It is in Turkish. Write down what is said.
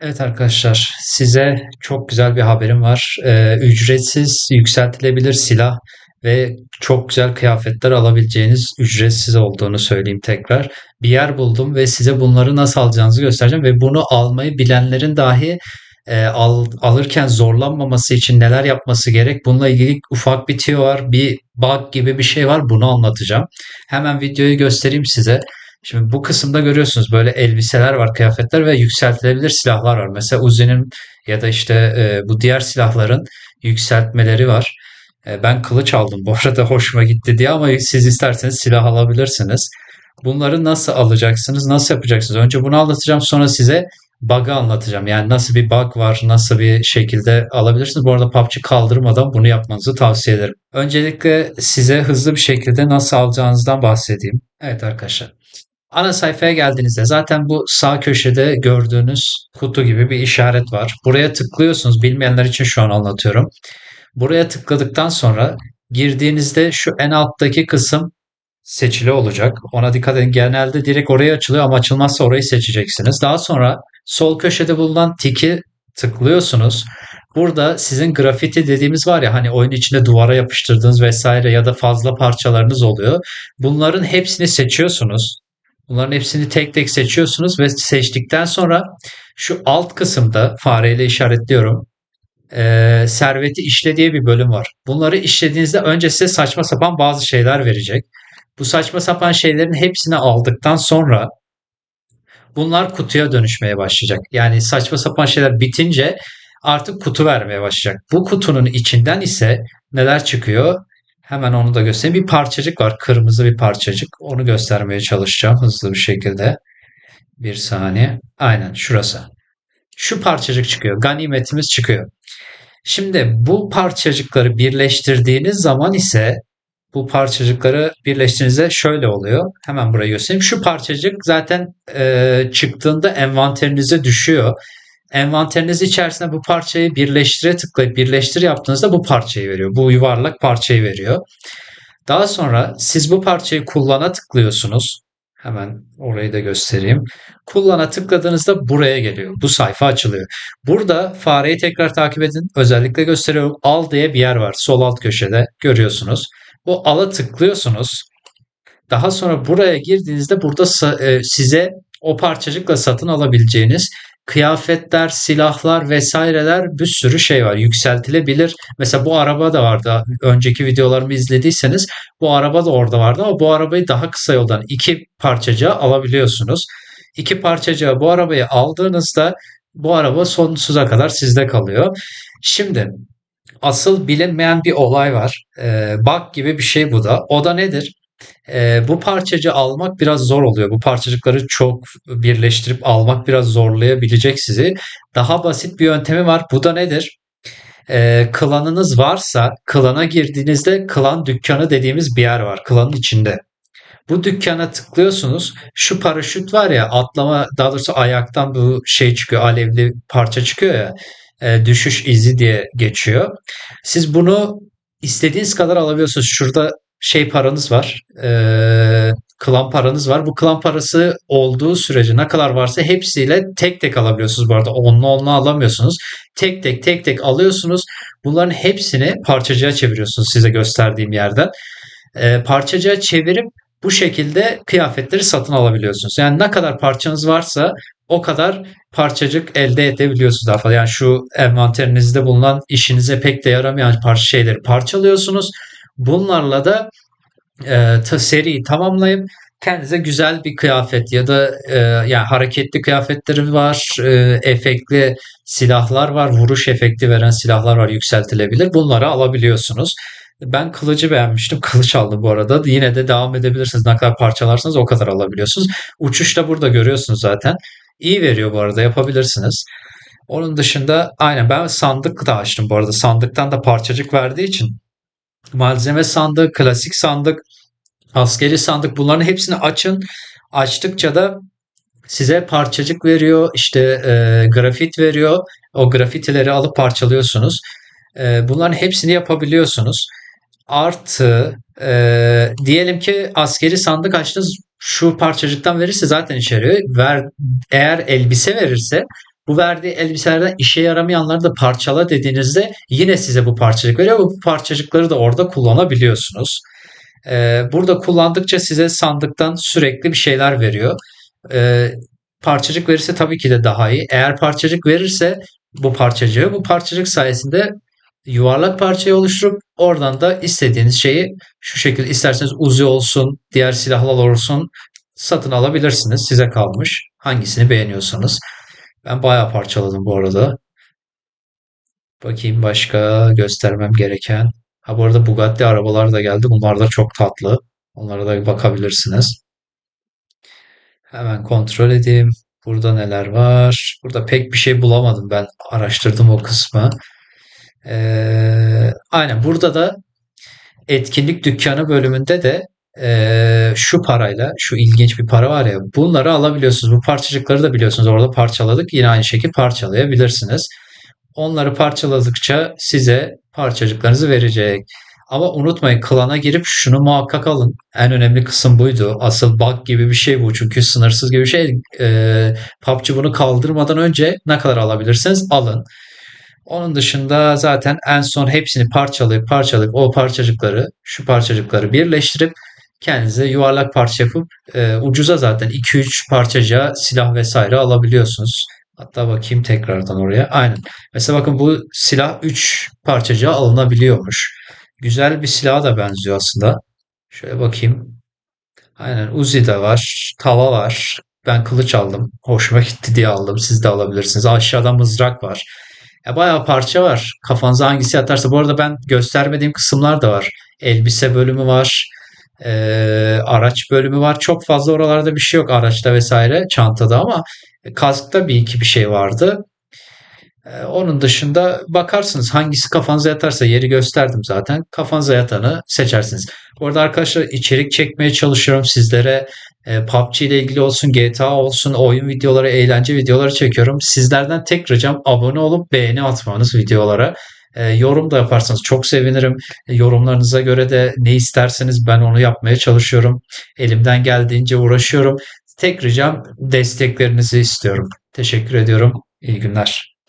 Evet arkadaşlar, size çok güzel bir haberim var. Ee, ücretsiz yükseltilebilir silah ve çok güzel kıyafetler alabileceğiniz ücretsiz olduğunu söyleyeyim tekrar. Bir yer buldum ve size bunları nasıl alacağınızı göstereceğim ve bunu almayı bilenlerin dahi e, al, alırken zorlanmaması için neler yapması gerek. Bununla ilgili ufak bir tüyo var, bir bug gibi bir şey var. Bunu anlatacağım. Hemen videoyu göstereyim size. Şimdi bu kısımda görüyorsunuz böyle elbiseler var, kıyafetler ve yükseltilebilir silahlar var. Mesela Uzi'nin ya da işte e, bu diğer silahların yükseltmeleri var. E, ben kılıç aldım bu arada hoşuma gitti diye ama siz isterseniz silah alabilirsiniz. Bunları nasıl alacaksınız, nasıl yapacaksınız? Önce bunu anlatacağım sonra size bug'ı anlatacağım. Yani nasıl bir bug var, nasıl bir şekilde alabilirsiniz. Bu arada PUBG kaldırmadan bunu yapmanızı tavsiye ederim. Öncelikle size hızlı bir şekilde nasıl alacağınızdan bahsedeyim. Evet arkadaşlar. Ana sayfaya geldiğinizde zaten bu sağ köşede gördüğünüz kutu gibi bir işaret var. Buraya tıklıyorsunuz. Bilmeyenler için şu an anlatıyorum. Buraya tıkladıktan sonra girdiğinizde şu en alttaki kısım seçili olacak. Ona dikkat edin. Genelde direkt oraya açılıyor ama açılmazsa orayı seçeceksiniz. Daha sonra sol köşede bulunan tiki tıklıyorsunuz. Burada sizin grafiti dediğimiz var ya hani oyun içinde duvara yapıştırdığınız vesaire ya da fazla parçalarınız oluyor. Bunların hepsini seçiyorsunuz. Bunların hepsini tek tek seçiyorsunuz ve seçtikten sonra şu alt kısımda fareyle işaretliyorum. Ee, serveti işle diye bir bölüm var. Bunları işlediğinizde önce size saçma sapan bazı şeyler verecek. Bu saçma sapan şeylerin hepsini aldıktan sonra bunlar kutuya dönüşmeye başlayacak. Yani saçma sapan şeyler bitince artık kutu vermeye başlayacak. Bu kutunun içinden ise neler çıkıyor? Hemen onu da göstereyim. Bir parçacık var. Kırmızı bir parçacık. Onu göstermeye çalışacağım hızlı bir şekilde. Bir saniye. Aynen şurası. Şu parçacık çıkıyor. Ganimetimiz çıkıyor. Şimdi bu parçacıkları birleştirdiğiniz zaman ise bu parçacıkları birleştirdiğinizde şöyle oluyor. Hemen burayı göstereyim. Şu parçacık zaten e, çıktığında envanterinize düşüyor. Envanteriniz içerisinde bu parçayı birleştire tıklayıp birleştir yaptığınızda bu parçayı veriyor. Bu yuvarlak parçayı veriyor. Daha sonra siz bu parçayı kullana tıklıyorsunuz. Hemen orayı da göstereyim. Kullana tıkladığınızda buraya geliyor. Bu sayfa açılıyor. Burada fareyi tekrar takip edin. Özellikle gösteriyorum. Al diye bir yer var. Sol alt köşede görüyorsunuz. Bu ala tıklıyorsunuz. Daha sonra buraya girdiğinizde burada e, size o parçacıkla satın alabileceğiniz kıyafetler, silahlar vesaireler bir sürü şey var. Yükseltilebilir. Mesela bu araba da vardı. Önceki videolarımı izlediyseniz bu araba da orada vardı ama bu arabayı daha kısa yoldan iki parçacığa alabiliyorsunuz. İki parçacığa bu arabayı aldığınızda bu araba sonsuza kadar sizde kalıyor. Şimdi asıl bilinmeyen bir olay var. Ee, bug gibi bir şey bu da. O da nedir? E, bu parçacı almak biraz zor oluyor. Bu parçacıkları çok birleştirip almak biraz zorlayabilecek sizi. Daha basit bir yöntemi var. Bu da nedir? E, klanınız varsa klana girdiğinizde klan dükkanı dediğimiz bir yer var. Klanın içinde. Bu dükkana tıklıyorsunuz. Şu paraşüt var ya atlama daha doğrusu ayaktan bu şey çıkıyor alevli parça çıkıyor ya e, düşüş izi diye geçiyor. Siz bunu istediğiniz kadar alabiliyorsunuz. Şurada şey paranız var. E, klan paranız var. Bu klan parası olduğu sürece ne kadar varsa hepsiyle tek tek alabiliyorsunuz bu arada. Onlu onlu alamıyorsunuz. Tek tek tek tek alıyorsunuz. Bunların hepsini parçacığa çeviriyorsunuz size gösterdiğim yerden. E, parçacığa çevirip bu şekilde kıyafetleri satın alabiliyorsunuz. Yani ne kadar parçanız varsa o kadar parçacık elde edebiliyorsunuz daha fazla. Yani şu envanterinizde bulunan işinize pek de yaramayan parça şeyleri parçalıyorsunuz. Bunlarla da e, seriyi tamamlayıp kendinize güzel bir kıyafet ya da e, yani hareketli kıyafetleri var, e, efektli silahlar var, vuruş efekti veren silahlar var, yükseltilebilir. Bunları alabiliyorsunuz. Ben kılıcı beğenmiştim. Kılıç aldım bu arada. Yine de devam edebilirsiniz. Ne kadar parçalarsanız o kadar alabiliyorsunuz. Uçuş da burada görüyorsunuz zaten. İyi veriyor bu arada yapabilirsiniz. Onun dışında aynen ben sandık da açtım bu arada. Sandıktan da parçacık verdiği için malzeme sandığı, klasik sandık, askeri sandık bunların hepsini açın. Açtıkça da size parçacık veriyor, işte e, grafit veriyor. O grafitileri alıp parçalıyorsunuz. E, bunların hepsini yapabiliyorsunuz. Artı e, diyelim ki askeri sandık açtınız şu parçacıktan verirse zaten içeriyor. Ver, eğer elbise verirse Bu verdiği elbiselerden işe yaramayanları da parçala dediğinizde yine size bu parçacık veriyor. Bu parçacıkları da orada kullanabiliyorsunuz. Ee, burada kullandıkça size sandıktan sürekli bir şeyler veriyor. Ee, parçacık verirse tabii ki de daha iyi. Eğer parçacık verirse bu parçacığı bu parçacık sayesinde yuvarlak parçayı oluşturup oradan da istediğiniz şeyi şu şekilde isterseniz Uzi olsun, diğer silahlar olsun satın alabilirsiniz. Size kalmış. Hangisini beğeniyorsanız. Ben bayağı parçaladım bu arada. Bakayım başka göstermem gereken. Ha bu arada Bugatti arabalar da geldi. Bunlar da çok tatlı. Onlara da bakabilirsiniz. Hemen kontrol edeyim. Burada neler var? Burada pek bir şey bulamadım. Ben araştırdım o kısmı. Ee, aynen burada da etkinlik dükkanı bölümünde de ee, şu parayla, şu ilginç bir para var ya, bunları alabiliyorsunuz. Bu parçacıkları da biliyorsunuz orada parçaladık. Yine aynı şekilde parçalayabilirsiniz. Onları parçaladıkça size parçacıklarınızı verecek. Ama unutmayın klana girip şunu muhakkak alın. En önemli kısım buydu. Asıl bug gibi bir şey bu. Çünkü sınırsız gibi bir şey. Ee, PUBG bunu kaldırmadan önce ne kadar alabilirsiniz alın. Onun dışında zaten en son hepsini parçalayıp parçalayıp o parçacıkları şu parçacıkları birleştirip kendinize yuvarlak parça yapıp e, ucuza zaten 2-3 parçacığa silah vesaire alabiliyorsunuz. Hatta bakayım tekrardan oraya. Aynen. Mesela bakın bu silah 3 parçacığa alınabiliyormuş. Güzel bir silaha da benziyor aslında. Şöyle bakayım. Aynen Uzi de var. Tava var. Ben kılıç aldım. Hoşuma gitti diye aldım. Siz de alabilirsiniz. Aşağıda mızrak var. Ya bayağı parça var. Kafanıza hangisi yatarsa. Bu arada ben göstermediğim kısımlar da var. Elbise bölümü var. Ee, araç bölümü var. Çok fazla oralarda bir şey yok araçta vesaire çantada ama kaskta bir iki bir şey vardı. Ee, onun dışında bakarsınız hangisi kafanıza yatarsa yeri gösterdim zaten. Kafanıza yatanı seçersiniz. Bu arada arkadaşlar içerik çekmeye çalışıyorum sizlere. E, PUBG ile ilgili olsun, GTA olsun, oyun videoları, eğlence videoları çekiyorum. Sizlerden tek ricam abone olup beğeni atmanız videolara. E, yorum da yaparsanız çok sevinirim. E, yorumlarınıza göre de ne isterseniz ben onu yapmaya çalışıyorum. Elimden geldiğince uğraşıyorum. Tek ricam desteklerinizi istiyorum. Teşekkür ediyorum. İyi günler.